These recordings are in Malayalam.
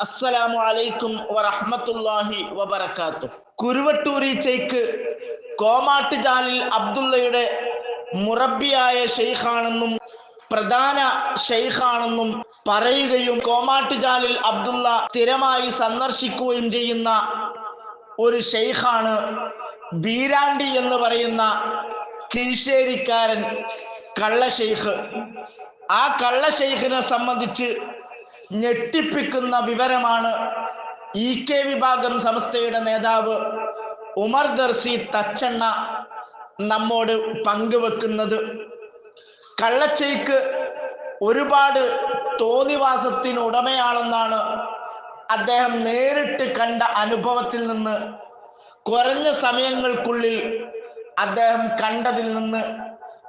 അസ്സലാമു അലൈക്കും വറഹ്മത്തുള്ളാഹി വബർക്കാത്തു കുരുവട്ടൂരി ചേക്ക് കോമാട്ടുചാലിൽ അബ്ദുള്ളയുടെ മുറബിയായ ഷെയ്ഖാണെന്നും പ്രധാന ഷെയ്ഖാണെന്നും പറയുകയും കോമാട്ടുചാലിൽ അബ്ദുള്ള സ്ഥിരമായി സന്ദർശിക്കുകയും ചെയ്യുന്ന ഒരു ഷെയ്ഖാണ് ബീരാണ്ടി എന്ന് പറയുന്ന കീഴ്ശേരിക്കാരൻ കള്ള ഷെയ്ഖ് ആ കള്ള ഷെയ്ഖിനെ സംബന്ധിച്ച് ഞെട്ടിപ്പിക്കുന്ന വിവരമാണ് ഇ കെ വിഭാഗം സംസ്ഥയുടെ നേതാവ് ഉമർ ദർശി തച്ചണ്ണ നമ്മോട് പങ്കുവെക്കുന്നത്. കള്ളച്ചേക്ക് ഒരുപാട് തോന്നിവാസത്തിന് ഉടമയാണെന്നാണ് അദ്ദേഹം നേരിട്ട് കണ്ട അനുഭവത്തിൽ നിന്ന്. കുറഞ്ഞ സമയങ്ങൾക്കുള്ളിൽ അദ്ദേഹം കണ്ടതിൽ നിന്ന്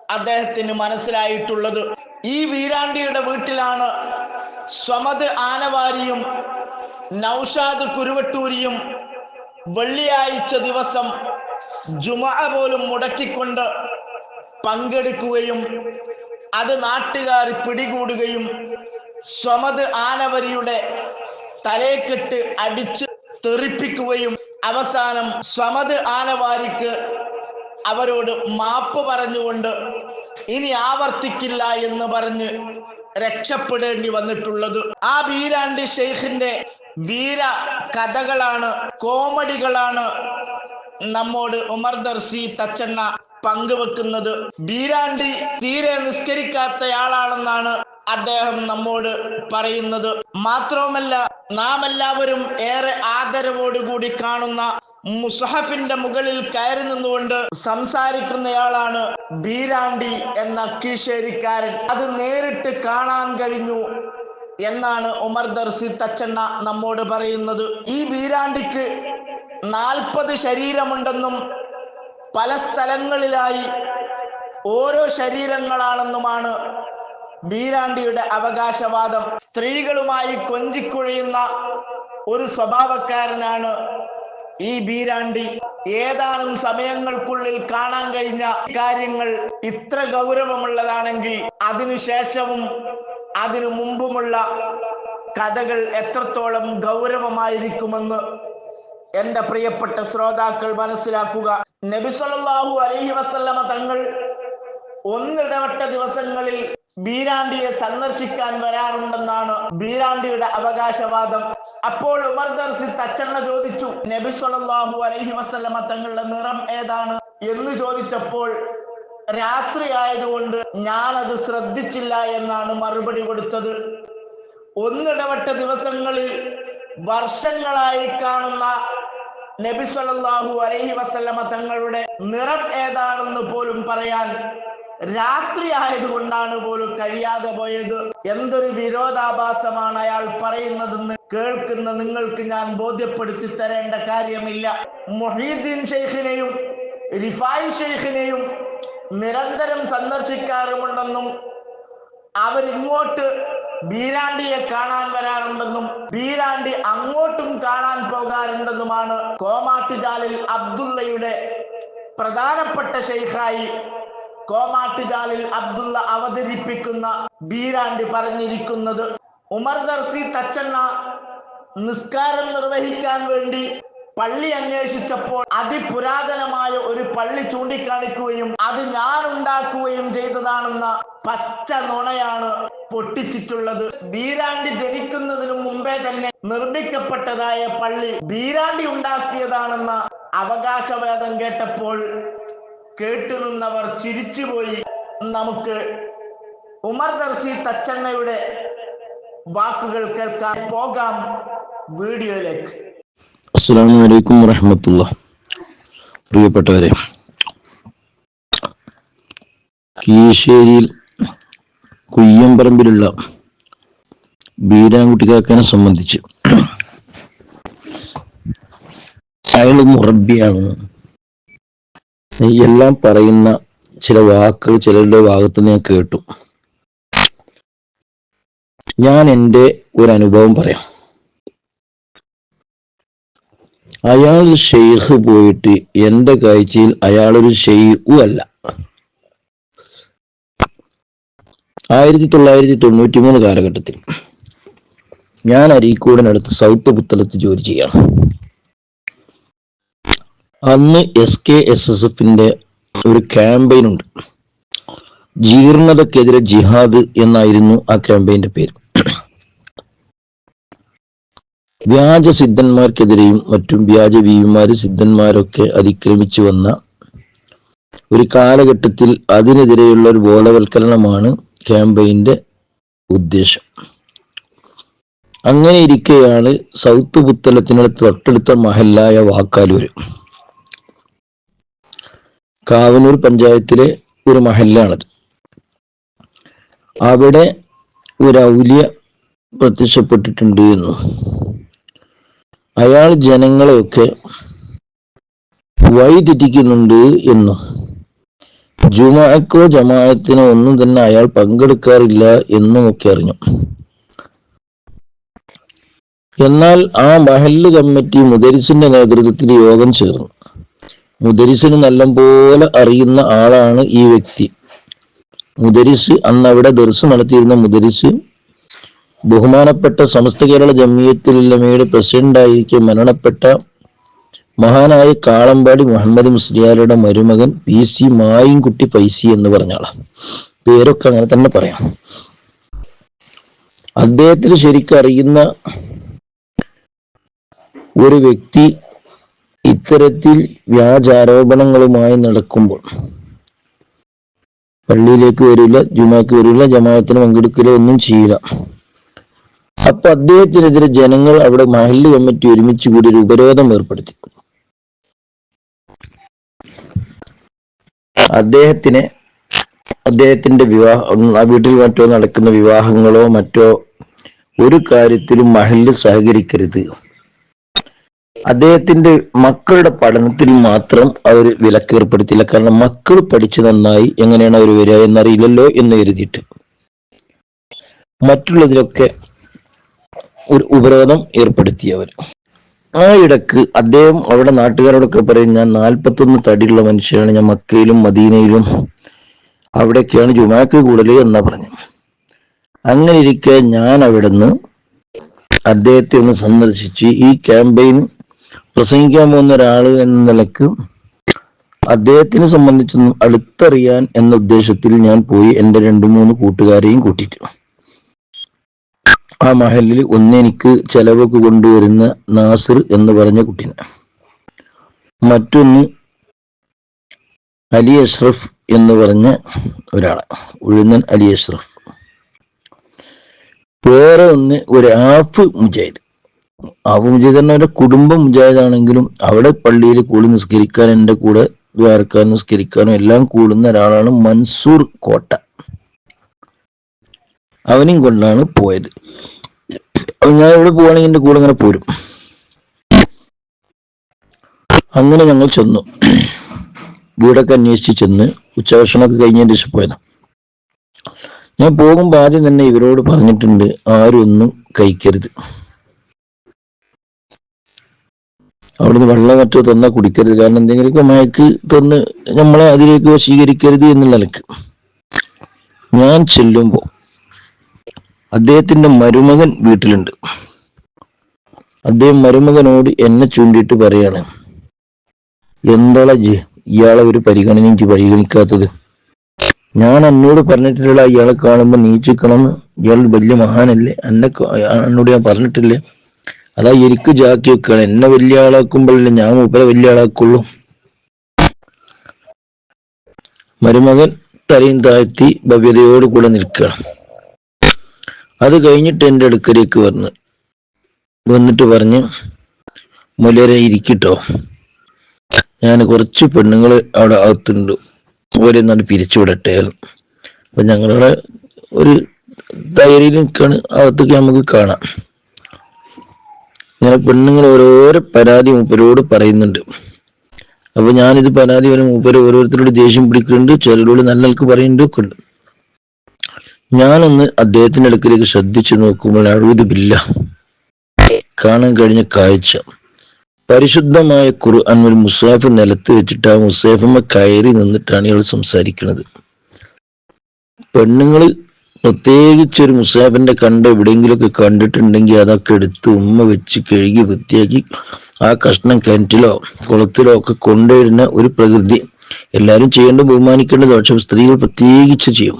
അദ്ദേഹത്തിന് മനസ്സിലായിട്ടുള്ളത്. ഈ വീരാണ്ടിയുടെ വീട്ടിലാണ് സ്വമത് ആനവാരിയും നൗഷാദ് കുരുവട്ടൂരിയും വെള്ളിയാഴ്ച ദിവസം ജുമ പോലും മുടക്കിക്കൊണ്ട് പങ്കെടുക്കുകയും അത് നാട്ടുകാർ പിടികൂടുകയും സ്വമത് ആനവരിയുടെ തലേക്കെട്ട് അടിച്ച് തെറിപ്പിക്കുകയും അവസാനം സ്വമത് ആനവാരിക്ക് അവരോട് മാപ്പ് പറഞ്ഞുകൊണ്ട് ഇനി ആവർത്തിക്കില്ല എന്ന് പറഞ്ഞ് രക്ഷപ്പെടേണ്ടി വന്നിട്ടുള്ളത്. ആ വീരാണ്ടി ഷെയ്ഖിന്റെ വീര കഥകളാണ് കോമഡികളാണ് നമ്മോട് ഉമർ ദർസി തച്ചണ്ണ പങ്കുവെക്കുന്നത്. ബീരാണ്ടി തീരെ നിസ്കരിക്കാത്തയാളാണെന്നാണ് അദ്ദേഹം നമ്മോട് പറയുന്നത്. മാത്രവുമല്ല നാം എല്ലാവരും ഏറെ ആദരവോടുകൂടി കാണുന്ന മുസഹഫിന്റെ മുകളിൽ കയറി നിന്നുകൊണ്ട് സംസാരിക്കുന്നയാളാണ് ബീരാണ്ടി എന്ന കീശേരിക്കാരൻ. അത് നേരിട്ട് കാണാൻ കഴിഞ്ഞു എന്നാണ് ഉമർ ദർസി തച്ചണ്ണ നമ്മോട് പറയുന്നത്. ഈ ബീരാണ്ടിക്ക് നാൽപ്പത് ശരീരമുണ്ടെന്നും പല സ്ഥലങ്ങളിലായി ഓരോ ശരീരങ്ങളാണെന്നുമാണ് ബീരാണ്ടിയുടെ അവകാശവാദം. സ്ത്രീകളുമായി കൊഞ്ചിക്കുഴയുന്ന ഒരു സ്വഭാവക്കാരനാണ് ഈ ബീരാണ്ടി ഏതാനും സമയങ്ങൾക്കുള്ളിൽ കാണാൻ കഴിഞ്ഞ കാര്യങ്ങൾ ഇത്ര ഗൗരവമുള്ളതാണെങ്കിൽ അതിനുശേഷവും അതിനു മുമ്പുമുള്ള കഥകൾ എത്രത്തോളം ഗൗരവമായിരിക്കുമെന്ന് എന്റെ പ്രിയപ്പെട്ട ശ്രോതാക്കൾ മനസ്സിലാക്കുക. നബി അലഹി അലൈഹി വസല്ലമ തങ്ങൾ ഒന്നിടവട്ട ദിവസങ്ങളിൽ ബീരാണ്ടിയെ സന്ദർശിക്കാൻ വരാറുണ്ടെന്നാണ് ബീരാണ്ടിയുടെ അവകാശവാദം. അപ്പോൾ ഉമർ ദർസി തച്ചണ്ണ ചോദിച്ചു നബി സല്ലല്ലാഹു അലൈഹി വസല്ലമ തങ്ങളുടെ നിറം ഏതാണ്? എന്ന് ചോദിച്ചപ്പോൾ രാത്രി ആയതുകൊണ്ട് ഞാനത് ശ്രദ്ധിച്ചില്ല എന്നാണ് മറുപടി കൊടുത്തത്. ഒന്നിടവട്ട ദിവസങ്ങളിൽ വർഷങ്ങളായി കാണുന്ന നബി സല്ലല്ലാഹു അലൈഹി വസല്ലമ തങ്ങളുടെ നിറം ഏതാണെന്ന് പോലും പറയാൻ രാത്രി ആയതുകൊണ്ടാണ് പോലും കഴിയാതെ പോയത്. എന്തൊരു വിരോധാഭാസമാണ് അയാൾ പറയുന്നതെന്ന് കേൾക്കുന്ന നിങ്ങൾക്ക് ഞാൻ ബോധ്യപ്പെടുത്തി തരേണ്ട കാര്യമില്ല. മൊഹീദ്ദീൻ ഷെയ്ഖിനെയും റിഫായി ഷെയ്ഖിനെയും നിരന്തരം സന്ദർശിക്കാറുമുണ്ടെന്നും അവരിങ്ങോട്ട് ബീരാണ്ടിയെ കാണാൻ വരാറുണ്ടെന്നും ബീരാണ്ടി അങ്ങോട്ടും കാണാൻ പോകാറുണ്ടെന്നുമാണ് കോമാട്ടുചാലിൽ അബ്ദുള്ളയുടെ പ്രധാനപ്പെട്ട ശൈഖായി കോമാട്ടുചാലിൽ അബ്ദുള്ള അവതരിപ്പിക്കുന്ന ബീരാണ്ടി പറഞ്ഞിരിക്കുന്നത്. ഉമർ ദർസി തച്ചണ്ണ നിസ്കാരം നിർവഹിക്കാൻ വേണ്ടി പള്ളി അന്വേഷിച്ചപ്പോൾ അതിപുരാതനമായ ഒരു പള്ളി ചൂണ്ടിക്കാണിക്കുകയും അത് ഞാൻ ഉണ്ടാക്കുകയും ചെയ്തതാണെന്ന പച്ച നുണയാണ് പൊട്ടിച്ചിട്ടുള്ളത്. ബീരാണ്ടി ജനിക്കുന്നതിനു മുമ്പേ തന്നെ നിർമ്മിക്കപ്പെട്ടതായ പള്ളി ബീരാണ്ടി ഉണ്ടാക്കിയതാണെന്ന അവകാശവാദം കേട്ടപ്പോൾ കേട്ടുനിന്നവർ ചിരിച്ചുപോയി. നമുക്ക് ഉമർ ദർശി തച്ചണ്ണയുടെ വാക്കുകൾ കേൾക്കാൻ പോകാം വീഡിയോയിലേക്ക്. അസ്സാം വലൈക്കും വറഹമത്തുള്ള. പ്രിയപ്പെട്ടവരെ കീശ്ശേരിയിൽ കുയ്യമ്പറമ്പിലുള്ള ബീരാൻകുട്ടിക്കാക്കനെ സംബന്ധിച്ച്. അയാൾ മുറബിയാണ് എല്ലാം പറയുന്ന ചില വാക്കുകൾ ചിലരുടെ ഭാഗത്ത് ഞാൻ കേട്ടു. ഞാൻ എന്റെ ഒരു അനുഭവം പറയാം. അയാൾ ഷെയ്ഖ് പോയിട്ട് എന്റെ കാഴ്ചയിൽ അയാളൊരു ഷെയ്ഖു അല്ല ആയിരത്തി തൊള്ളായിരത്തി തൊണ്ണൂറ്റി മൂന്ന് കാലഘട്ടത്തിൽ ഞാൻ അരീക്കോടിനടുത്ത് സൗത്ത് പുത്തലത്ത് ജോലി ചെയ്യണം. അന്ന് എസ് കെ എസ് എസ് എഫിന്റെ ഒരു ക്യാമ്പയിൻ ഉണ്ട്. ജീർണതക്കെതിരെ ജിഹാദ് എന്നായിരുന്നു ആ ക്യാമ്പയിന്റെ പേര്. വ്യാജ സിദ്ധന്മാർക്കെതിരെയും മറ്റും വ്യാജ വീവിമാര് സിദ്ധന്മാരൊക്കെ അതിക്രമിച്ചു വന്ന ഒരു കാലഘട്ടത്തിൽ അതിനെതിരെയുള്ള ഒരു ബോധവൽക്കരണമാണ് ക്യാമ്പയിന്റെ ഉദ്ദേശം. അങ്ങനെ ഇരിക്കെയാണ് സൗത്ത് പുത്തലത്തിനടുത്ത് തൊട്ടടുത്ത മഹല്ലായ വാക്കാലൂര്. കാവനൂർ പഞ്ചായത്തിലെ ഒരു മഹല്ലാണത്. അവിടെ ഒരു ഔലിയ പ്രത്യക്ഷപ്പെട്ടിട്ടുണ്ട് എന്ന്. അയാൾ ജനങ്ങളെയൊക്കെ വഴിതെറ്റിക്കുന്നുണ്ട് എന്നും. ജുമാക്കോ ജമാഅത്തിനോ ഒന്നും തന്നെ അയാൾ പങ്കെടുക്കാറില്ല എന്നും ഒക്കെ അറിഞ്ഞു. എന്നാൽ ആ മഹല്ല് കമ്മിറ്റി മുദരിസിന്റെ നേതൃത്വത്തിൽ യോഗം ചേർന്നു. മുദരിസിന് നല്ലപോലെ അറിയുന്ന ആളാണ് ഈ വ്യക്തി. മുദരിസ് അന്ന് അവിടെ ദർസ് നടത്തിയിരുന്ന മുദരിസ് ബഹുമാനപ്പെട്ട സമസ്ത കേരള ജമിയത്തുലമയുടെ പ്രസിഡന്റായിരിക്കെ മരണപ്പെട്ട മഹാനായ കാളമ്പാടി മുഹമ്മദ് മുസ്ലിയാരുടെ മരുമകൻ പി സി മായിൻകുട്ടി പൈസി എന്ന് പറഞ്ഞ ആളാണ് പേരൊക്കെ അങ്ങനെ തന്നെ പറയാം. അദ്ദേഹത്തിന് ശരിക്കും അറിയുന്ന ഒരു വ്യക്തി ഇത്തരത്തിൽ വ്യാജാരോപണങ്ങളുമായി നടക്കുമ്പോൾ പള്ളിയിലേക്ക് വരില്ല ജുമാക്ക് വരില്ല ജമാഅത്തിന് പങ്കെടുക്കില്ല ഒന്നും ചെയ്യില്ല. അപ്പൊ അദ്ദേഹത്തിനെതിരെ ജനങ്ങൾ അവിടെ മഹല്ല് കമ്മിറ്റി ഒരുമിച്ച് കൂടി ഒരു ഉപരോധം ഏർപ്പെടുത്തി. അദ്ദേഹത്തിനെ അദ്ദേഹത്തിന്റെ വിവാഹം ആ വീട്ടിൽ മറ്റോ നടക്കുന്ന വിവാഹങ്ങളോ മറ്റോ ഒരു കാര്യത്തിലും മഹല്ല് സഹകരിക്കരുത്. അദ്ദേഹത്തിന്റെ മക്കളുടെ പഠനത്തിൽ മാത്രം അവർ വിലക്കേർപ്പെടുത്തില്ല കാരണം മക്കൾ പഠിച്ചു നന്നായി എങ്ങനെയാണ് അവർ വരിക എന്നറിയില്ലല്ലോ എന്ന് കരുതിയിട്ട് മറ്റുള്ളതിലൊക്കെ ഒരു ഉപരോധം ഏർപ്പെടുത്തിയവർ. ആ ഇടയ്ക്ക് അദ്ദേഹം അവിടെ നാട്ടുകാരോടൊക്കെ പറയും ഞാൻ നാൽപ്പത്തൊന്ന് തടിയുള്ള മനുഷ്യനാണ്. ഞാൻ മക്കയിലും മദീനയിലും അവിടെയൊക്കെയാണ് ജുമാക്ക് കൂടുതൽ എന്നാ പറഞ്ഞു അങ്ങനെ ഇരിക്കെ ഞാൻ അവിടുന്ന് അദ്ദേഹത്തെ ഒന്ന് സന്ദർശിച്ച് ഈ ക്യാമ്പയിൻ പ്രസംഗിക്കാൻ പോകുന്ന ഒരാൾ എന്ന നിലയ്ക്ക് അദ്ദേഹത്തിനെ സംബന്ധിച്ച് അടുത്തറിയാൻ എന്ന ഉദ്ദേശത്തിൽ ഞാൻ പോയി എന്റെ രണ്ടു മൂന്ന് കൂട്ടുകാരെയും കൂട്ടിയിട്ട്. ആ മഹലിൽ ഒന്നെനിക്ക് ചെലവൊക്കെ കൊണ്ടുവരുന്ന നാസിർ എന്ന് പറഞ്ഞ കുട്ടീനെ. മറ്റൊന്ന് അലി അഷ്റഫ് എന്ന് പറഞ്ഞ ഒരാളെ ഉഴുന്നൻ അലി അഷ്റഫ്. വേറെ ഒന്ന് ഒരു ആഫ് മുജാഹിദ്. ആഫ് മുജാഹിദ് എന്ന ഒരു കുടുംബ മുജാഹിദാണെങ്കിലും അവിടെ പള്ളിയിൽ കൂടി നിസ്കരിക്കാൻ എന്റെ കൂടെ ദ്വാരക്കാൻ നിസ്കരിക്കാനും എല്ലാം കൂടുന്ന ഒരാളാണ് മൻസൂർ കോട്ട. അവനും കൊണ്ടാണ് പോയത്. ഞാൻ ഇവിടെ പോവാണെങ്കിൽ എന്റെ കൂടെ ഇങ്ങനെ പോരും. അങ്ങനെ ഞങ്ങൾ ചെന്നു. വീടൊക്കെ അന്വേഷിച്ച് ചെന്ന് ഉച്ചഭക്ഷണമൊക്കെ കഴിഞ്ഞതിന് ശേഷം പോയതാ. ഞാൻ പോകുമ്പോൾ ആദ്യം തന്നെ ഇവരോട് പറഞ്ഞിട്ടുണ്ട് ആരും ഒന്നും കഴിക്കരുത്. അവിടുന്ന് വെള്ളം മറ്റോ തന്ന കുടിക്കരുത്. കാരണം എന്തെങ്കിലുമൊക്കെ മയക്ക് തന്ന് നമ്മളെ അതിലേക്ക് വശീകരിക്കരുത് എന്നുള്ള നിലയ്ക്ക്. ഞാൻ ചെല്ലുമ്പോൾ അദ്ദേഹത്തിന്റെ മരുമകൻ വീട്ടിലുണ്ട്. അദ്ദേഹം മരുമകനോട് എന്നെ ചൂണ്ടിയിട്ട് പറയാണ് എന്താ ജി ഇയാളെ ഒരു പരിഗണനയും പരിഗണിക്കാത്തത്? ഞാൻ എന്നോട് പറഞ്ഞിട്ടില്ല ഇയാളെ കാണുമ്പോൾ നീച്ചിക്കണമെന്ന് ഇയാൾ വലിയ മഹാനല്ലേ എന്നെ എന്നോട് ഞാൻ പറഞ്ഞിട്ടില്ലേ? അതാ എനിക്ക് ജാക്കി വെക്കുകയാണ് എന്നെ വലിയ ആളാക്കുമ്പോഴല്ലേ ഞാൻ മൂപ്പരെ വലിയ ആളാക്കുള്ളൂ. മരുമകൻ തലയും താഴ്ത്തി ഭവ്യതയോട് കൂടെ നിൽക്കുകയാണ്. അത് കഴിഞ്ഞിട്ട് എന്റെ അടുക്കലേക്ക് വന്ന് വന്നിട്ട് പറഞ്ഞ് മുലരെ ഇരിക്കട്ടോ. ഞാൻ കുറച്ച് പെണ്ണുങ്ങൾ അവിടെ അകത്തുണ്ട്. ഓരെ നാട് പിരിച്ചുവിടട്ടെ. അപ്പൊ ഞങ്ങളുടെ ഒരു തയ്യലിൽ നിൽക്കാണ് അകത്തൊക്കെ നമുക്ക് കാണാം. ഇങ്ങനെ പെണ്ണുങ്ങൾ ഓരോരോ പരാതി മൂപ്പരോട് പറയുന്നുണ്ട്. അപ്പൊ ഞാനിത് പരാതി വരെ മൂപ്പര് ഓരോരുത്തരോട് ദേഷ്യം പിടിക്കുന്നുണ്ട്. ചിലരോട് നല്ല നിൽക്ക് പറയുന്നുണ്ട് ഒക്കെ ഉണ്ട് ഞാനൊന്ന് അദ്ദേഹത്തിന്റെ അടുക്കലേക്ക് ശ്രദ്ധിച്ചു നോക്കുമ്പോൾ അഴുതുമില്ല കാണാൻ കഴിഞ്ഞ കാഴ്ച. പരിശുദ്ധമായ ഖുർആൻ ഒരു മുസാഫ് നിലത്ത് വെച്ചിട്ട് ആ മുസാഫമ്മ കയറി നിന്നിട്ടാണ് ഇയാൾ സംസാരിക്കുന്നത്. പെണ്ണുങ്ങൾ പ്രത്യേകിച്ച് ഒരു മുസാഫിന്റെ കണ്ട എവിടെയെങ്കിലുമൊക്കെ കണ്ടിട്ടുണ്ടെങ്കിൽ അതൊക്കെ എടുത്ത് ഉമ്മ വെച്ച് കഴുകി വൃത്തിയാക്കി ആ കഷ്ണം കിണറ്റിലോ കുളത്തിലോ ഒക്കെ കൊണ്ടുവരുന്ന ഒരു പ്രകൃതി. എല്ലാവരും ചെയ്യേണ്ട ബഹുമാനിക്കേണ്ടത് പക്ഷെ സ്ത്രീകൾ പ്രത്യേകിച്ച് ചെയ്യും.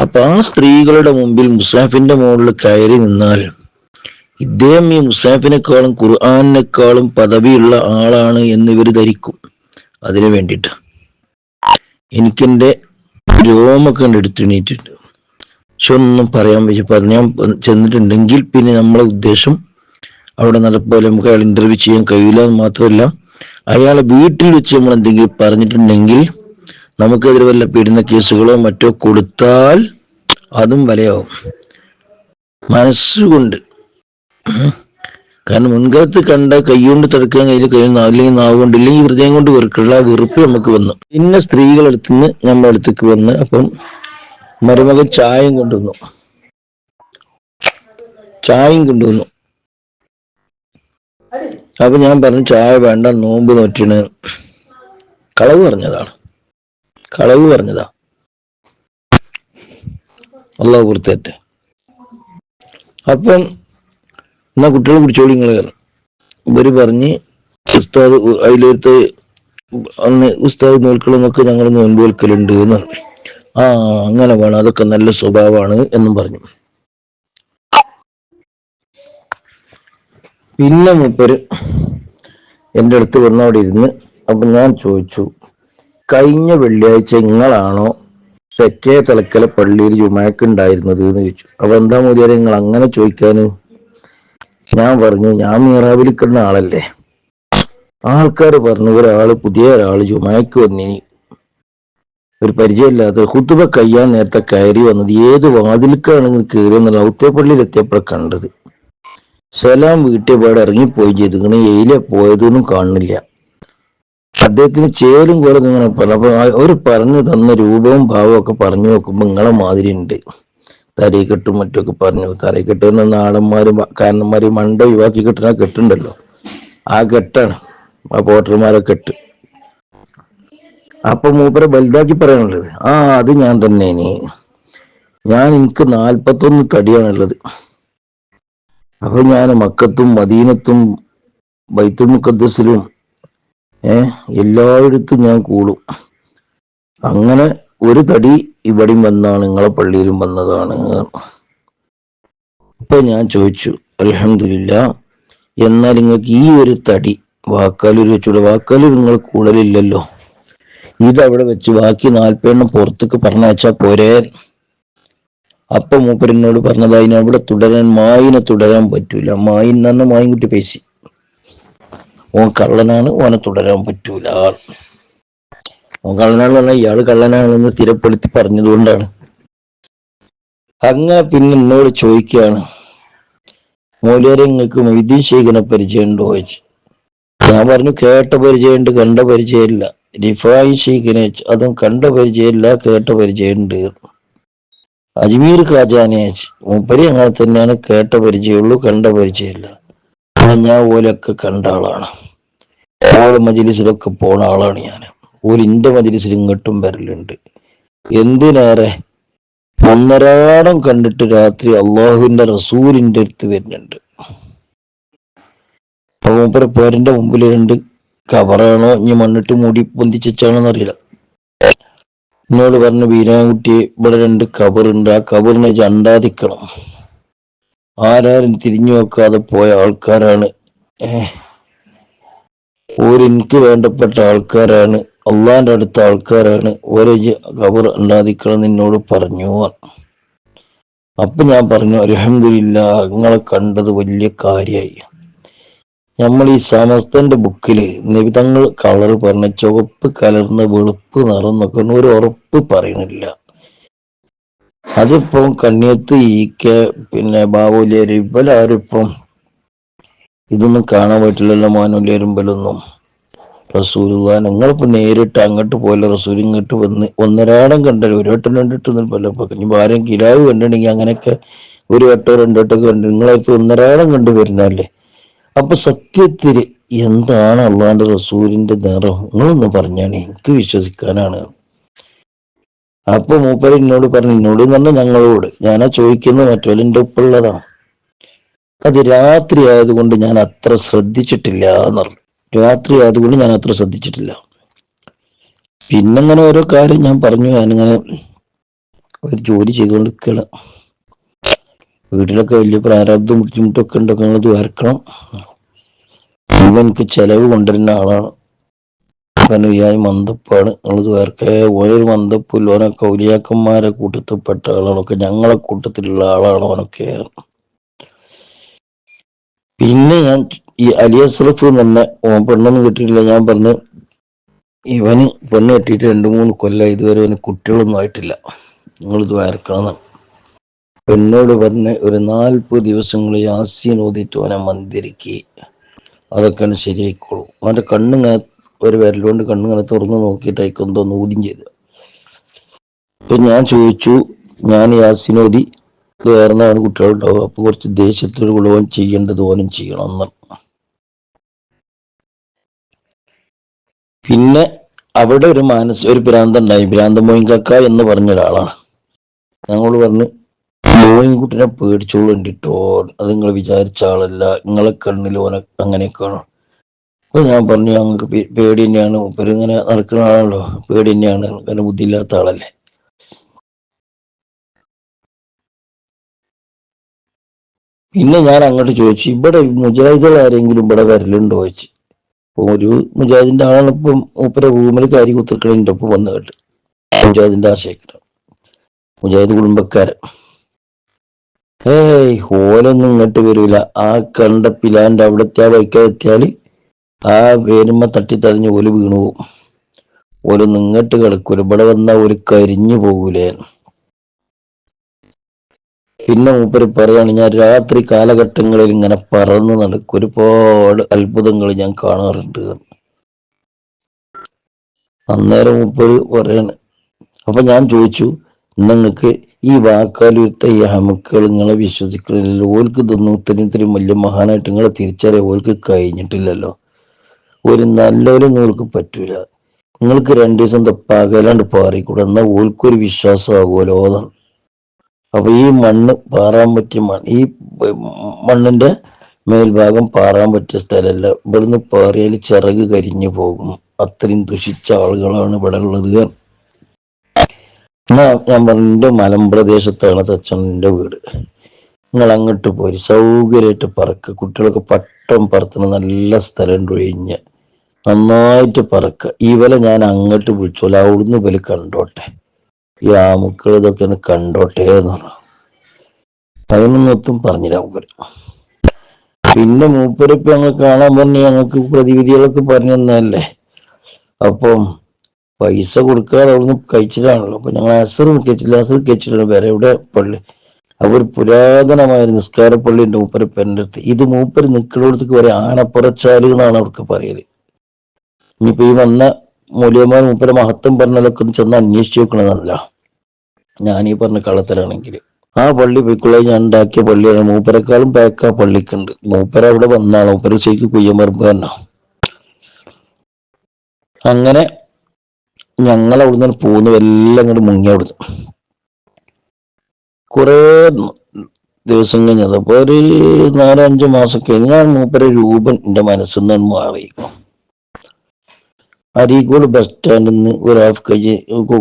അപ്പൊ ആ സ്ത്രീകളുടെ മുമ്പിൽ മുസാഫിന്റെ മുകളിൽ കയറി നിന്നാൽ ഇദ്ദേഹം ഈ മുസാഫിനേക്കാളും ഖുർആാനിനേക്കാളും പദവിയുള്ള ആളാണ് എന്ന് ഇവർ ധരിക്കും. അതിനു വേണ്ടിട്ട് എനിക്കെന്റെ രോമൊക്കെ എടുത്ത് എണീറ്റിട്ടുണ്ട് പക്ഷെ ഒന്നും പറയാൻ പറ്റും പറഞ്ഞാൽ ചെന്നിട്ടുണ്ടെങ്കിൽ പിന്നെ നമ്മളെ ഉദ്ദേശം അവിടെ നടപ്പോലെ നമുക്ക് അയാൾ ഇന്റർവ്യൂ ചെയ്യാൻ കഴിയില്ല എന്ന് മാത്രമല്ല അയാളെ വീട്ടിൽ വെച്ച് നമ്മൾ എന്തെങ്കിലും പറഞ്ഞിട്ടുണ്ടെങ്കിൽ നമുക്കെതിരെ വല്ല പീഡന കേസുകളോ മറ്റോ കൊടുത്താൽ അതും വലയാവും. മനസ്സുകൊണ്ട്. കാരണം മുൻകാലത്ത് കണ്ട കൈകൊണ്ട് തടുക്കാൻ കയ്യിൽ കഴിയുന്ന അല്ലെങ്കിൽ നാവ് കൊണ്ട് ഇല്ലെങ്കിൽ ഹൃദയം കൊണ്ട് വെറുക്കുള്ള വെറുപ്പ് നമുക്ക് വന്നു. പിന്നെ സ്ത്രീകളടുത്ത് നിന്ന് നമ്മുടെ അടുത്തേക്ക് വന്ന് അപ്പം മരുമകൻ ചായം കൊണ്ടുവന്നു. ചായയും കൊണ്ടുവന്നു. അപ്പൊ ഞാൻ പറഞ്ഞു ചായ വേണ്ട നോമ്പ് നോറ്റിണ് കളവ് പറഞ്ഞതാണ് കളവ് പറഞ്ഞതാ. അള്ളാഹ് കുറുത്തേറ്റ അപ്പം എന്നാ കുട്ടികളെ പിടിച്ചോളി നിങ്ങൾ ഇവർ പറഞ്ഞ് ഉസ്താദ് അതിലൊരുത്ത് അന്ന് ഉസ്താദ് നോൽക്കളെന്നൊക്കെ ഞങ്ങൾ നോൻപ് വെൽക്കലുണ്ട് എന്ന് പറഞ്ഞു. ആ അങ്ങനെ വേണം. അതൊക്കെ നല്ല സ്വഭാവമാണ് എന്നും പറഞ്ഞു. പിന്നെ മൂപ്പര് എന്റെ അടുത്ത് വന്നവിടെ ഇരുന്ന് അപ്പൊ ഞാൻ ചോദിച്ചു കഴിഞ്ഞ വെള്ളിയാഴ്ച നിങ്ങളാണോ തെക്കേ തലക്കല പള്ളിയിൽ ജുമാക്ക് ഉണ്ടായിരുന്നത് എന്ന് ചോദിച്ചു. അപ്പൊ എന്താ മൂലിയാരെ നിങ്ങൾ അങ്ങനെ ചോദിക്കാന്? ഞാൻ പറഞ്ഞു ഞാൻ മീറാവിലിക്കുന്ന ആളല്ലേ. ആൾക്കാർ പറഞ്ഞു ഒരാൾ പുതിയ ഒരാൾ ജുമാക്ക് വന്നിനി. ഒരു പരിചയമില്ലാത്ത ഹുത്തുബ കയ്യാൻ നേരത്തെ കയറി വന്നത് ഏത് വാതിൽക്കാണ് നിങ്ങൾ കയറിയെന്നുള്ള ഔത്തേപ്പള്ളിയിൽ എത്തിയപ്പോഴാണ് കണ്ടത്. സലാം വീട്ടിൽ പാടെ ഇറങ്ങിപ്പോയി ചെയ്തിങ്ങനെ എയിലെ പോയതൊന്നും കാണുന്നില്ല. അദ്ദേഹത്തിന് ചേരും കുറെ ഇങ്ങനെ അവർ പറഞ്ഞു തന്ന രൂപവും ഭാവവും ഒക്കെ പറഞ്ഞു നോക്കുമ്പോ നിങ്ങളെ മാതിരി ഉണ്ട്. തരീക്കെട്ടും മറ്റൊക്കെ പറഞ്ഞു. തരീക്കെട്ട് എന്ന നാടന്മാരും കാരണന്മാരും മണ്ട ഒഴിവാക്കി കെട്ടുന്ന കെട്ടുണ്ടല്ലോ. ആ കെട്ടാണ്. ആ പോട്ടർമാരെ കെട്ട്. അപ്പൊ മൂപ്പരെ വലുതാക്കി പറയാനുള്ളത്. ആ അത് ഞാൻ തന്നെ ഇനി ഞാൻ എനിക്ക് നാൽപ്പത്തൊന്ന് തടിയാണുള്ളത്. അപ്പൊ ഞാൻ മക്കത്തും മദീനത്തും ബൈത്തുൽ മുഖദ്സിലും ഏ എല്ലായിടത്തും ഞാൻ കൂടും. അങ്ങനെ ഒരു തടി ഇവിടെയും വന്നാണ് നിങ്ങളെ പള്ളിയിലും വന്നതാണ്. അപ്പൊ ഞാൻ ചോദിച്ചു അലഹമില്ല എന്നാൽ നിങ്ങൾക്ക് ഈ ഒരു തടി വാക്കാലൂർ വെച്ചൂടെ? വാക്കാലൂർ നിങ്ങൾ കൂടുതലില്ലല്ലോ ഇതവിടെ വെച്ച് ബാക്കി നാൽപ്പതെണ്ണം പുറത്തേക്ക് പറഞ്ഞാച്ചാ പോരെ? അപ്പൊ മൂപ്പരനോട് പറഞ്ഞത് അതിനവിടെ തുടരാൻ മായിനെ തുടരാൻ പറ്റൂല. മായിൻ നന്ന മായും കുട്ടി പേശി. ഓൻ കള്ളനാണ് ഓനെ തുടരാൻ പറ്റൂല. ഓൻ കള്ളനാണെന്ന് പറഞ്ഞാൽ ഇയാൾ കള്ളനാണെന്ന് സ്ഥിരപ്പെടുത്തി പറഞ്ഞതുകൊണ്ടാണ്. അങ്ങ പിന്നെ എന്നോട് ചോദിക്കുകയാണ് മൂലേരെ നിങ്ങൾക്ക് മൊയ്തീൻ ശേഖനെ പരിചയമുണ്ടോ? ചോദിച്ചു. ഞാൻ പറഞ്ഞു കേട്ട പരിചയമുണ്ട് കണ്ട പരിചയമില്ല. റിഫായി ഷെയ്ഖിനെ അതും കണ്ട പരിചയമില്ല കേട്ട പരിചയമുണ്ട്. അജ്മീർ ഖാജാനെ മൂപ്പരി അങ്ങനെ തന്നെയാണ് കേട്ട പരിചയമുള്ളൂ കണ്ട പരിചയമില്ല. ഞാൻ ഓലൊക്കെ കണ്ട ആളാണ്. ഓല മജിലിസിലൊക്കെ പോണ ആളാണ് ഞാൻ ഓലിന്റെ മജിലിസിൽ ഇങ്ങോട്ടും വരലുണ്ട്. എന്തിനേറെ? ഒന്നരാടം കണ്ടിട്ട് രാത്രി അള്ളാഹുവിന്റെ റസൂലിന്റെ അടുത്ത് വരുന്നുണ്ട്. അപ്പൊ മൂപ്പര മുമ്പിൽ രണ്ട് കവറാണോ ഇനി മണ്ണിട്ട് മൂടി പൊന്തിച്ചാണോ അറിയില്ല. എന്നോട് പറഞ്ഞു വീരാൻകുട്ടി ഇവിടെ രണ്ട് കബറുണ്ട് ആ കബറിനെ ചണ്ടാതിക്കണം ആരാരും തിരിഞ്ഞു നോക്കാതെ പോയ ആൾക്കാരാണ്. ഓരെനിക്ക് വേണ്ടപ്പെട്ട ആൾക്കാരാണ്. അള്ളാന്റെ അടുത്ത ആൾക്കാരാണ്. ഓരോ കബർ അണ്ടാതിക്കണം നിന്നോട് പറഞ്ഞു. അപ്പൊ ഞാൻ പറഞ്ഞു അലഹമില്ല നിങ്ങളെ കണ്ടത് വലിയ കാര്യമായി നമ്മൾ ഈ സമസ്തന്റെ ബുക്കിൽ നിബിതങ്ങൾ കളർ പറഞ്ഞ ചുവപ്പ് കലർന്ന വെളുപ്പ് നിറം എന്നൊക്കെ ഒരു ഉറപ്പ് പറയണില്ല. അതിപ്പം കണ്ണിയത്ത് ഈ കെ പിന്നെ ബാബുലേര് ഇവലാരിപ്പം ഇതൊന്നും കാണാൻ പറ്റില്ലല്ലോ മാനുലിയരുമ്പലൊന്നും റസൂലുള്ള നിങ്ങളിപ്പോ നേരിട്ട് അങ്ങോട്ട് പോയല്ലോ റസൂൽ ഇങ്ങോട്ട് വന്ന് ഒന്നരാടം കണ്ടല്ലോ ഒരു വട്ടം രണ്ടിട്ട് നിൽപ്പല്ലോ ഇപ്പൊ ഇനി ആരും കിലാവ് കണ്ടിട്ടുണ്ടെങ്കിൽ അങ്ങനെയൊക്കെ ഒരു വട്ടോ രണ്ടു വട്ടോ കണ്ടു നിങ്ങളടുത്ത് ഒന്നരാടം കണ്ടു വരുന്നല്ലേ അപ്പൊ സത്യത്തിൽ എന്താണ് അള്ളാന്റെ റസൂലിന്റെ നിറം? നിങ്ങളൊന്ന് പറഞ്ഞാണ് എനിക്ക് വിശ്വസിക്കാനാണ്. അപ്പൊ മൂപ്പര് എന്നോട് പറഞ്ഞു എന്നോട് എന്ന് ഞങ്ങളോട്. ഞാനാ ചോദിക്കുന്നത് മറ്റൊലിന്റെ ഒപ്പുള്ളതാണ് അത് രാത്രി ആയതുകൊണ്ട് ഞാൻ അത്ര ശ്രദ്ധിച്ചിട്ടില്ല എന്ന് പറഞ്ഞു. രാത്രി ആയതുകൊണ്ട് ഞാൻ അത്ര ശ്രദ്ധിച്ചിട്ടില്ല. പിന്നെങ്ങനെ ഓരോ കാര്യം ഞാൻ പറഞ്ഞു. ഞാനിങ്ങനെ ഒരു ജോലി ചെയ്തുകൊണ്ടിരിക്കണം വീട്ടിലൊക്കെ വലിയ പ്രാരാബ്ദം ബുദ്ധിമുട്ടൊക്കെ ഉണ്ടൊക്കെ നിങ്ങൾ ദ്വാരക്കണം എനിക്ക് ചെലവ് കൊണ്ടുവരുന്ന ആളാണ്. കാരണം മന്തപ്പാണ് നിങ്ങൾ ദ്വാരക്കെ ഓരോ മന്ദപ്പില്ല ഓനൊക്കെ ഔലിയാക്കന്മാരെ കൂട്ടത്തിൽപ്പെട്ട ആളാണൊക്കെ. ഞങ്ങളെ കൂട്ടത്തിലുള്ള ആളാണ് ഓനൊക്കെ പിന്നെ ഞാൻ ഈ അലിയ അലിയസ്രഫ് തന്നെ ഓൻ പെണ്ണൊന്നും കിട്ടിയിട്ടില്ല. ഞാൻ പറഞ്ഞു ഇവന് പെണ്ണ് കെട്ടിയിട്ട് രണ്ടു മൂന്ന് കൊല്ലം ഇതുവരെ അവന് കുട്ടികളൊന്നും ആയിട്ടില്ല. നിങ്ങൾ വരക്കണം പെണ്ണോട് പറഞ്ഞ് ഒരു നാൽപ്പത് ദിവസങ്ങൾ യാസീൻ ഓതിയിട്ട് ഓനെ മന്ദിരിക്ക്. അതൊക്കെയാണ് ശരിയായിക്കോളൂ. അവന്റെ കണ്ണിങ്ങനെ ഒരു വിരലുകൊണ്ട് കണ്ണിങ്ങനെ തുറന്ന് നോക്കിയിട്ട് എന്തോ ഊതിയും ചെയ്തു. അപ്പൊ ഞാൻ ചോദിച്ചു ഞാൻ യാസിനോദി വേറെന്നാണ് കുട്ടികളുണ്ടാവുക? അപ്പൊ കുറച്ച് ദേഷ്യത്തോട് കൂടെ ചെയ്യേണ്ടത് ഓനും ചെയ്യണം എന്ന്. പിന്നെ അവിടെ ഒരു മാനസ ഒരു ഭ്രാന്തണ്ടായി ഭ്രാന്ത മോയിങ്കക്ക എന്ന് പറഞ്ഞ ഒരാളാണ്. ഞങ്ങൾ പറഞ്ഞു മോയിൻകുട്ടിനെ പേടിച്ചോളൂ കണ്ടിട്ടോ? അത് നിങ്ങൾ വിചാരിച്ച ആളല്ല. നിങ്ങളെ കണ്ണിൽ ഓനെ അങ്ങനെയൊക്കെയാണോ. അപ്പൊ ഞാൻ പറഞ്ഞു ഞങ്ങൾക്ക് പേടി തന്നെയാണ് മൂപ്പര് ഇങ്ങനെ നടക്കുന്ന ആളാണല്ലോ. പേടി തന്നെയാണ് കാരണം ബുദ്ധിയില്ലാത്ത ആളല്ലേ. പിന്നെ ഞാൻ അങ്ങോട്ട് ചോദിച്ചു ഇവിടെ മുജാഹിദുകൾ ആരെങ്കിലും ഇവിടെ വരലുണ്ടോ ചോദിച്ചു. അപ്പൊ ഒരു മുജാഹിദിന്റെ ആളാണ് ഇപ്പം ഉപ്പര ഭൂമിയിൽ കാരി കുത്തിക്കണിന്റെ ഒപ്പം വന്നു കേട്ട്. മുജാഹിദിന്റെ ആശയക്കാരൻ മുജാഹിദ് കുടുംബക്കാരൻ. ഏയ് ഓലൊന്നും ഇങ്ങോട്ട് വരൂല. ആ കണ്ട പിലാന്റെ അവിടത്തെ ആ വൈക്കെത്തിയാൽ ആ വേരുമ്മ തട്ടിത്തറിഞ്ഞ് ഓൽ വീണു പോകും നിങ്ങട്ട് ഇങ്ങോട്ട് കിടക്കൂല ഇവിടെ വന്നാ ഒരു കരിഞ്ഞു പോകൂലേ. പിന്നെ മൂപ്പര് പറയാണ് ഞാൻ രാത്രി കാലഘട്ടങ്ങളിൽ ഇങ്ങനെ പറന്ന് നടക്കും. ഒരുപാട് അത്ഭുതങ്ങൾ ഞാൻ കാണാറുണ്ട്. അന്നേരം മൂപ്പര് പറയാണ് അപ്പൊ ഞാൻ ചോദിച്ചു നിങ്ങൾക്ക് ഈ വാക്കാലുത്ത ഈ അമുക്കൾ നിങ്ങളെ വിശ്വസിക്കണില്ലല്ലോ. ഓൽക്ക് ഇതൊന്നും ഇത്രയും ഇത്രയും വലിയ മഹാനായിട്ട് നിങ്ങളെ തിരിച്ചറിയാൻ ഓൽക്ക് കഴിഞ്ഞിട്ടില്ലല്ലോ. ഒരു നല്ലൊരു നൂൽക്ക് പറ്റൂല. നിങ്ങൾക്ക് രണ്ടു ദിവസം പകലാണ്ട് പാറിക്കൂടെ. എന്നാൽ ഓൽക്കൊരു വിശ്വാസമാകുമല്ലോ അതാണ്. അപ്പൊ ഈ മണ്ണ് പാറാൻ പറ്റിയ മണ്ണ് ഈ മണ്ണിന്റെ മേൽഭാഗം പാറാൻ പറ്റിയ സ്ഥലമല്ല ഇവിടുന്ന് പാറിയാൽ ചിറക് കരിഞ്ഞു പോകും. അത്രയും ദുഷിച്ച ആളുകളാണ് ഇവിടെ ഉള്ളത് എന്നാ. ഞാൻ പറഞ്ഞ എന്റെ മലമ്പ്രദേശത്താണ് തച്ചന്റെ വീട്. നിങ്ങൾ അങ്ങോട്ട് പോയി സൗകര്യമായിട്ട് പറക്ക. കുട്ടികളൊക്കെ പട്ടം പറത്തുന്ന നല്ല സ്ഥലം ഒഴിഞ്ഞ്. നന്നായിട്ട് പറക്ക. ഇവലെ ഞാൻ അങ്ങോട്ട് വിളിച്ചോല അവിടുന്ന് ഇവൽ കണ്ടോട്ടെ. ഈ ആമുക്കൾ ഇതൊക്കെ ഒന്ന് കണ്ടോട്ടെ എന്ന് പറഞ്ഞു. പതിനൊന്നൊത്തും പറഞ്ഞില്ല മൂപ്പര് പിന്നെ മൂപ്പരിപ്പ് ഞങ്ങൾ കാണാൻ പറഞ്ഞു. ഞങ്ങൾക്ക് പ്രതിവിധികളൊക്കെ പറഞ്ഞു തന്നതല്ലേ. അപ്പം പൈസ കൊടുക്കാതെ അവിടുന്ന് കഴിച്ചിട്ടാണല്ലോ. അപ്പൊ ഞങ്ങൾ അസർ കെച്ചില്ല അസർ കഴിച്ചിട്ടില്ല വേറെ എവിടെ പള്ളി? അപ്പൊ ഒരു പുരാതനമായ നിസ്കാര പള്ളി ഉണ്ട് മൂപ്പര് അടുത്ത്. ഇത് മൂപ്പര് നിൽക്കുന്നിടത്തേക്ക് വരെ ആനപ്പുറച്ചാൽ എന്നാണ് അവർക്ക് പറയൽ. ഇനിയിപ്പോ ഈ വന്ന മൂല്യമാർ മൂപ്പര മഹത്വം പറഞ്ഞതൊക്കെ ഒന്ന് ചെന്ന് അന്വേഷിച്ചു നോക്കണമെന്നല്ല ഞാൻ ഈ പറഞ്ഞ കള്ളത്തരാണെങ്കിൽ ആ പള്ളി പോയിക്കുള്ള ഞാൻ ഉണ്ടാക്കിയ പള്ളിയാണ്. മൂപ്പരെക്കാളും പേക്ക ആ പള്ളിക്കുണ്ട്. മൂപ്പര അവിടെ വന്നാണ്. മൂപ്പര ശരിക്കും കുയ്യമറുമ്പ് തന്നെ അങ്ങനെ ഞങ്ങൾ അവിടുന്ന് പോകുന്നു എല്ലാം അങ്ങോട്ട് മുങ്ങി അവിടുന്ന്. കുറേ ദിവസം കഴിഞ്ഞത് അപ്പൊ ഒരു നാലോ മാസം കഴിഞ്ഞാൽ മൂപ്പര രൂപം എന്റെ മനസ്സിൽ നിന്ന് മാറി. അരീക്കോട് ബസ് സ്റ്റാൻഡിൽ നിന്ന് ഒരു ഹാഫ് കൈ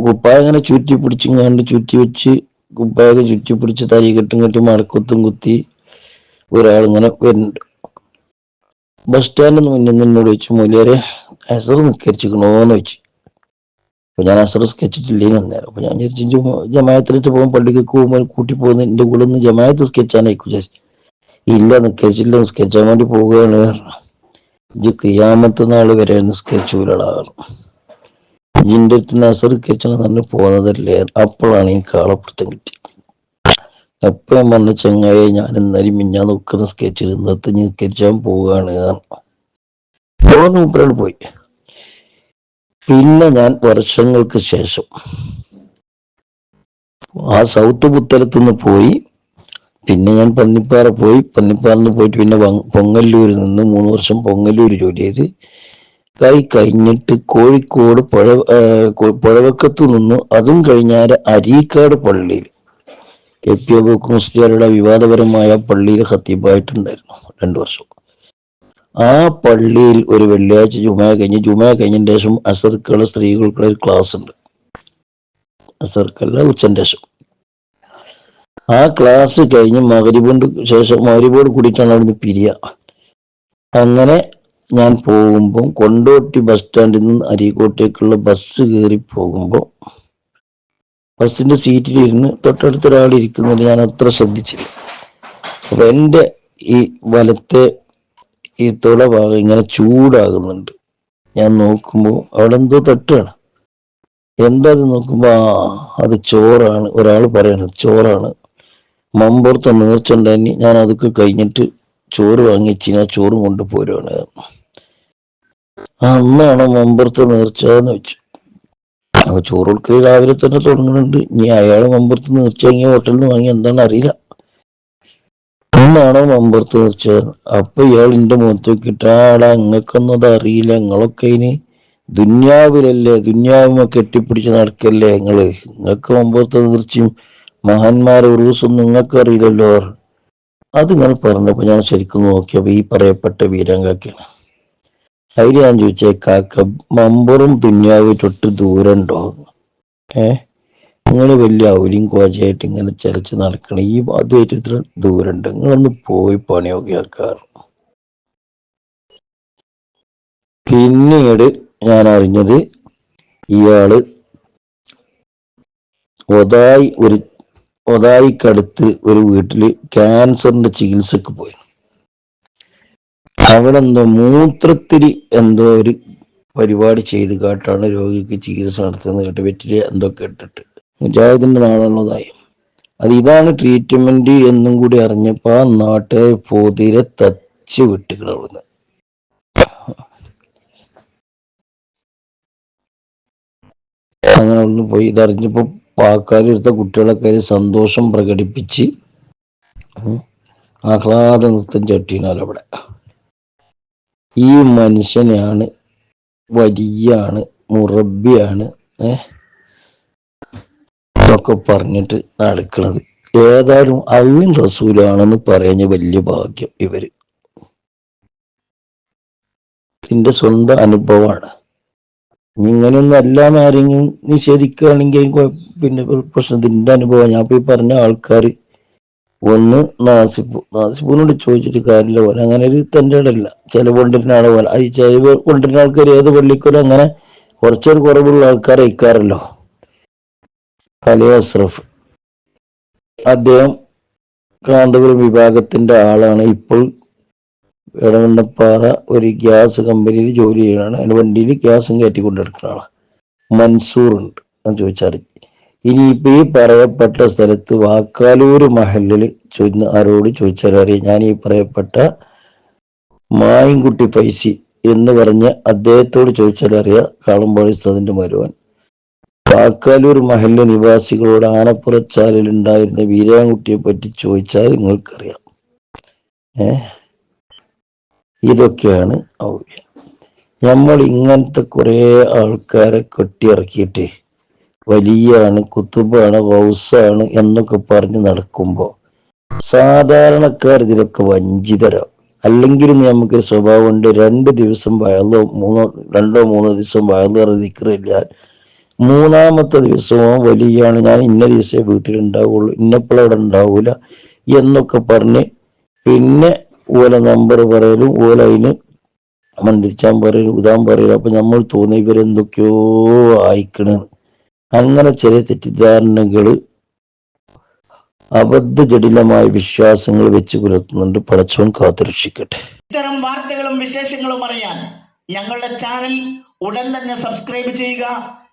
കുപ്പായ അങ്ങനെ ചുറ്റി പിടിച്ചിങ്ങാണ്ട് ചുറ്റി വെച്ച് കുപ്പായൊക്കെ ചുറ്റി പിടിച്ച് തരി കെട്ടും കെട്ടി മടക്കൊത്തും കുത്തി ഒരാൾ ഇങ്ങനെ വരുന്നുണ്ട്. ബസ് സ്റ്റാൻഡിന് മുന്നിൽ നിന്നോട് വെച്ച് മൂല്യരെ അസർ നിക്കരിച്ചിക്കണോന്ന് വെച്ച് അപ്പൊ ഞാൻ അസർ സ്കെച്ചിട്ടില്ലേ അന്നേരം അപ്പൊ ഞാൻ വിചാരിച്ചു ജമായത്തിലിട്ട് പോകുമ്പോൾ പള്ളിക്ക് പോകുമ്പോൾ കൂട്ടി പോകുന്ന എന്റെ കൂടെ ഒന്ന് ജമായത്ത് സ്കെച്ചാനായിക്കും വിചാരിച്ചു ഇല്ല നിസ്കരിച്ചില്ല നിസ്കരിച്ചാൻ വേണ്ടി പോവുകയാണ്. പറഞ്ഞു. ഇജ്ജ് കിയാമത്ത് നാൾ വരെ നിസ്കരിച്ചൂലടാറ് ഇജിന്റെ അടുത്ത് നസർ സ്കെച്ചാണ് തന്നെ പോകുന്നതല്ലേ അപ്പോഴാണ് ഈ ആളപ്പിടുത്തം കിട്ടി. അപ്പൊ ഞാൻ പറഞ്ഞ ചങ്ങായി ഞാൻ എന്നാലും മിഞ്ഞാൻ നോക്കുന്ന സ്കെച്ചിൽ ഇന്നത്തെ നിസ്കരിച്ചാൻ പോവുകയാണ് പറഞ്ഞു. മൂപ്പരാൾ പോയി. പിന്നെ ഞാൻ വർഷങ്ങൾക്ക് ശേഷം ആ സൗത്ത് പുത്തലത്തുനിന്ന് പോയി പിന്നെ ഞാൻ പന്നിപ്പാറ പോയി. പന്നിപ്പാറന്ന് പോയിട്ട് പിന്നെ പൊങ്ങല്ലൂരിൽ നിന്ന് മൂന്ന് വർഷം പൊങ്ങല്ലൂർ ജോലി ചെയ്ത് കൈ കഴിഞ്ഞിട്ട് കോഴിക്കോട് പുഴ പുഴവക്കത്തു നിന്നു. അതും കഴിഞ്ഞാൽ അരീക്കാട് പള്ളിയിൽ. കെ പി അബൂക്ക് മുസ്ലിയാരുടെ വിവാദപരമായ പള്ളിയിൽ ഹത്തീബായിട്ടുണ്ടായിരുന്നു രണ്ടു വർഷം. ആ പള്ളിയിൽ ഒരു വെള്ളിയാഴ്ച ജുമ കഴിഞ്ഞ് ജുമ കഴിഞ്ഞതിന് ശേഷം അസർക്കുള്ള സ്ത്രീകൾക്കുള്ള ഒരു ക്ലാസ് ഉണ്ട് അസർക്കല്ല ഉച്ചന്റെ ശേഷം. ആ ക്ലാസ് കഴിഞ്ഞ് മകരിബോണ്ട് ശേഷം മകരിബോട് കൂടിയിട്ടാണ് അവിടുന്ന് പിരിയ. അങ്ങനെ ഞാൻ പോകുമ്പോൾ കൊണ്ടോട്ടി ബസ് സ്റ്റാൻഡിൽ നിന്ന് അരീക്കോട്ടേക്കുള്ള ബസ് കയറി പോകുമ്പോൾ ബസ്സിന്റെ സീറ്റിലിരുന്ന് തൊട്ടടുത്ത ഒരാൾ ഇരിക്കുന്നത് ഞാൻ അത്ര ശ്രദ്ധിച്ചില്ല. അപ്പൊ എന്റെ ഈ വലത്തെ ഈ തുള ഭാഗം ഇങ്ങനെ ചൂടാകുന്നുണ്ട്. ഞാൻ നോക്കുമ്പോൾ അവിടെ എന്തോ തട്ടുകയാണ് എന്താ അത് നോക്കുമ്പോ ആ അത് ചോറാണ്. ഒരാൾ പറയണത് ചോറാണ്. മമ്പുറത്ത് നേർച്ചുണ്ടായി ഞാൻ അതൊക്കെ കഴിഞ്ഞിട്ട് ചോറ് വാങ്ങിച്ച് ഞാൻ ചോറും കൊണ്ട് പോരുവാണ്. അന്നാണ് മമ്പുറത്ത് നേർച്ച എന്ന് വെച്ചു. അപ്പൊ ചോറ് കൊടുക്കൽ രാവിലെ തന്നെ തുടങ്ങുന്നുണ്ട് ഇനി അയാൾ മമ്പുറത്ത് നേർച്ച ഹോട്ടലിൽ നിന്ന് വാങ്ങി എന്താണെന്ന് അറിയില്ല. അന്നാണോ മമ്പുറത്ത് നേർച്ച അപ്പൊ ഇയാൾ എന്റെ മുഖത്ത് നോക്കിയിട്ട് ആടാ നിങ്ങൾക്കൊന്നും അത് അറിയില്ല. നിങ്ങളൊക്കെ ഇനി ദുന്യാവിലല്ലേ? ദുന്യാവുമൊക്കെ കെട്ടിപ്പിടിച്ച് നടക്കല്ലേ നിങ്ങൾ നിങ്ങൾക്ക് മമ്പുറത്ത് തീർച്ചയും മഹാന്മാരെ നിങ്ങൾക്ക് അറിയില്ലല്ലോ അതിങ്ങനെ പറഞ്ഞപ്പോ ഞാൻ ശരിക്കും നോക്കിയപ്പോൾ ഈ പറയപ്പെട്ട വീരങ്കാക്കാണ് അതിൽ ഞാൻ ചോദിച്ചേ കാക്ക മമ്പറും ദുന്യാവും തൊട്ട് ദൂരണ്ടോ ഏ? നിങ്ങൾ വലിയ ഔലിയും കോജയായിട്ട് ഇങ്ങനെ ചരച്ച് നടക്കണം ഈ അതുമായിട്ട് ഇത്ര ദൂരമുണ്ട് നിങ്ങളൊന്ന് പോയി പണിയൊക്കെ ആക്കാറ്. പിന്നീട് ഞാൻ അറിഞ്ഞത് ഇയാൾ ഒതായി ഒരു ഒതായിക്കടുത്ത് ഒരു വീട്ടിൽ ക്യാൻസറിന്റെ ചികിത്സക്ക് പോയി. അവിടെ എന്തോ എന്തോ ഒരു പരിപാടി ചെയ്ത് കാട്ടാണ് രോഗിക്ക് ചികിത്സ നടത്തുന്നത് കേട്ട് വെറ്റിൽ എന്തൊക്കെ ഇട്ടിട്ട് മുജാഹിദിന്റെ നാളുള്ളതായി അത് ഇതാണ് ട്രീറ്റ്മെന്റ് എന്നും കൂടി അറിഞ്ഞപ്പോ ആ നാട്ടെ പൊതിരെ തച്ച് വിട്ടുകൾ അവിടുന്ന്. അങ്ങനെ ഒന്ന് പോയി. ഇതറിഞ്ഞപ്പോ പാക്കാലെടുത്ത കുട്ടികളെ അതിൽ സന്തോഷം പ്രകടിപ്പിച്ച് ആഹ്ലാദ നൃത്തം ചട്ടിനാൽ അവിടെ. ഈ മനുഷ്യനെയാണ് വലിയാണ് മുറബിയാണ് ഏഹ് പറഞ്ഞിട്ട് നടക്കുന്നത്. ഏതായാലും അള്ളും റസൂലാണെന്ന് പറയുന്ന വലിയ ഭാഗ്യം ഇവർ. ഇതിന്റെ സ്വന്തം അനുഭവമാണ്. ഇങ്ങനെയൊന്നും എല്ലാം ആരെങ്കിലും നിഷേധിക്കുകയാണെങ്കിൽ പിന്നെ ഒരു പ്രശ്നം ഇതിന്റെ അനുഭവം ഞാൻ പോയി പറഞ്ഞ ആൾക്കാർ ഒന്ന് നാസിപ്പു നാസിപ്പൂനോട് ചോദിച്ചിട്ട് കാര്യമില്ല. പോലെ അങ്ങനെ ഒരു തന്റെ ഇടല്ല ചില കൊണ്ടിരുന്ന ആളെ പോലെ ഈ ചില കൊണ്ടിരുന്ന ആൾക്കാർ ഏത് പള്ളിക്കൊരു അങ്ങനെ കുറച്ചൊരു കുറവുള്ള ആൾക്കാരെ അയക്കാറല്ലോ. അലി അസ്രഫ്. അദ്ദേഹം കാന്തപുരം വിഭാഗത്തിന്റെ ആളാണ്. ഇപ്പോൾ എടവണ്ണപ്പാറ ഒരു ഗ്യാസ് കമ്പനിയിൽ ജോലി ചെയ്യണാണ് അതിന് വണ്ടിയിൽ ഗ്യാസും കയറ്റി ആളാണ് മൻസൂർ ഉണ്ട് എന്ന് ചോദിച്ചാൽ ഇനിയിപ്പോ ഈ പറയപ്പെട്ട സ്ഥലത്ത് വാക്കാലൂര് മഹലിൽ ചോദിക്കുന്ന ആരോട് ചോദിച്ചാൽ അറിയാം. ഞാൻ ഈ പറയപ്പെട്ട മായിൻകുട്ടി പൈസി എന്ന് പറഞ്ഞ് അദ്ദേഹത്തോട് ചോദിച്ചാൽ അറിയാം. കാളമ്പാടി മരുവൻ വാക്കാലൂർ മഹലിലെ നിവാസികളോട് ആനപ്പുറച്ചാലിൽ ഉണ്ടായിരുന്ന വീരാൻകുട്ടിയെ പറ്റി ചോദിച്ചാൽ നിങ്ങൾക്കറിയാം. ഏ? ഇതൊക്കെയാണ് ഔലിയ നമ്മൾ ഇങ്ങനത്തെ കുറെ ആൾക്കാരെ കെട്ടിയിറക്കിയിട്ട് വലിയാണ് കുത്തുബാണ് വൗസാണ് എന്നൊക്കെ പറഞ്ഞ് നടക്കുമ്പോ സാധാരണക്കാർ ഇതിലൊക്കെ വഞ്ചിതരാവും അല്ലെങ്കിൽ നമുക്കൊരു സ്വഭാവമുണ്ട് രണ്ട് ദിവസം വയലോ മൂന്നോ രണ്ടോ മൂന്നോ ദിവസം വയലേറെ നിൽക്കറില്ല മൂന്നാമത്തെ ദിവസമോ വലിയാണ് ഞാൻ ഇന്ന ദിവസമേ വീട്ടിലുണ്ടാവുള്ളൂ ഇന്നപ്പോൾ അവിടെ ഉണ്ടാവൂല എന്നൊക്കെ പറഞ്ഞ് പിന്നെ ഓല നമ്പർ പറയലും ഓല അതിന് മന്ത്രിച്ചാൻ പറയലും ഉദാൻ പറയലും. അപ്പൊ നമ്മൾ തോന്നി ഇവരെന്തൊക്കെയോ ആയിക്കണ്. അങ്ങനെ ചില തെറ്റിദ്ധാരണകൾ അബദ്ധജടിലമായ വിശ്വാസങ്ങൾ വെച്ച് പുലർത്തുന്നുണ്ട്. പടച്ചോൻ കാത്തുരക്ഷിക്കട്ടെ. ഇത്തരം വാർത്തകളും വിശേഷങ്ങളും അറിയാൻ ഞങ്ങളുടെ ചാനൽ ഉടൻ തന്നെ സബ്സ്ക്രൈബ് ചെയ്യുക.